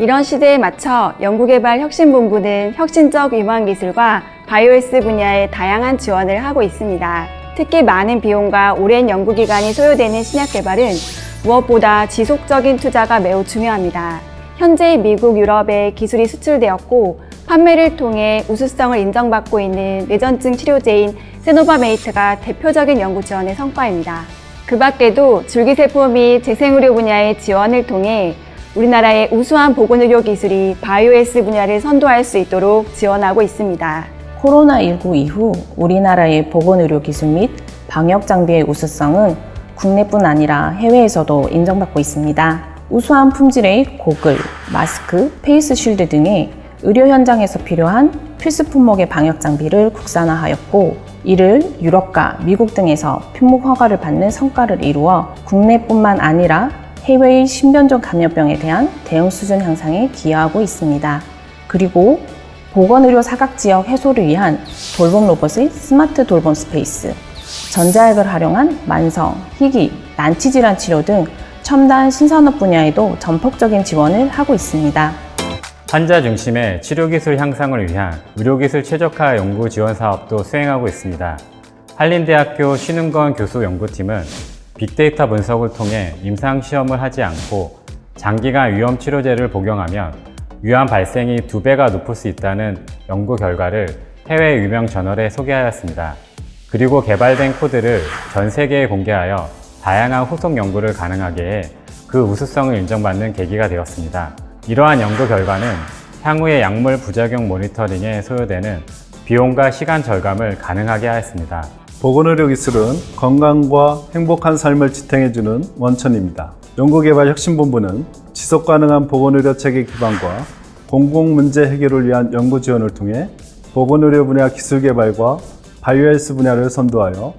이런 시대에 맞춰 연구개발 혁신본부는 혁신적 위망기술과 바이오스 분야의 다양한 지원을 하고 있습니다. 특히 많은 비용과 오랜 연구기간이 소요되는 신약 개발은 무엇보다 지속적인 투자가 매우 중요합니다. 현재 미국, 유럽에 기술이 수출되었고 판매를 통해 우수성을 인정받고 있는 뇌전증 치료제인 세노바메이트가 대표적인 연구 지원의 성과입니다. 그 밖에도 줄기세포 및 재생의료 분야의 지원을 통해 우리나라의 우수한 보건의료 기술이 바이오S 분야를 선도할 수 있도록 지원하고 있습니다. 코로나19 이후 우리나라의 보건의료 기술 및 방역 장비의 우수성은 국내뿐 아니라 해외에서도 인정받고 있습니다. 우수한 품질의 고글, 마스크, 페이스 쉴드 등의 의료 현장에서 필요한 필수 품목의 방역 장비를 국산화하였고 이를 유럽과 미국 등에서 품목 허가를 받는 성과를 이루어 국내뿐만 아니라 해외의 신변종 감염병에 대한 대응 수준 향상에 기여하고 있습니다. 그리고 보건의료 사각지역 해소를 위한 돌봄 로봇의 스마트 돌봄 스페이스, 전자약을 활용한 만성, 희귀, 난치 질환 치료 등 첨단 신산업 분야에도 전폭적인 지원을 하고 있습니다. 환자 중심의 치료기술 향상을 위한 의료기술 최적화 연구 지원 사업도 수행하고 있습니다. 한림대학교 신은건 교수 연구팀은 빅데이터 분석을 통해 임상시험을 하지 않고 장기간 위험 치료제를 복용하면 위암 발생이 두 배가 높을 수 있다는 연구 결과를 해외 유명 저널에 소개하였습니다. 그리고 개발된 코드를 전 세계에 공개하여 다양한 후속 연구를 가능하게 해 그 우수성을 인정받는 계기가 되었습니다. 이러한 연구 결과는 향후의 약물 부작용 모니터링에 소요되는 비용과 시간 절감을 가능하게 하였습니다. 보건의료 기술은 건강과 행복한 삶을 지탱해주는 원천입니다. 연구개발혁신본부는 지속 가능한 보건의료 체계 기반과 공공 문제 해결을 위한 연구 지원을 통해 보건의료 분야 기술 개발과 바이오헬스 분야를 선도하여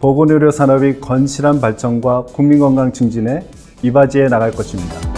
보건의료 산업의 건실한 발전과 국민건강 증진에 이바지해 나갈 것입니다.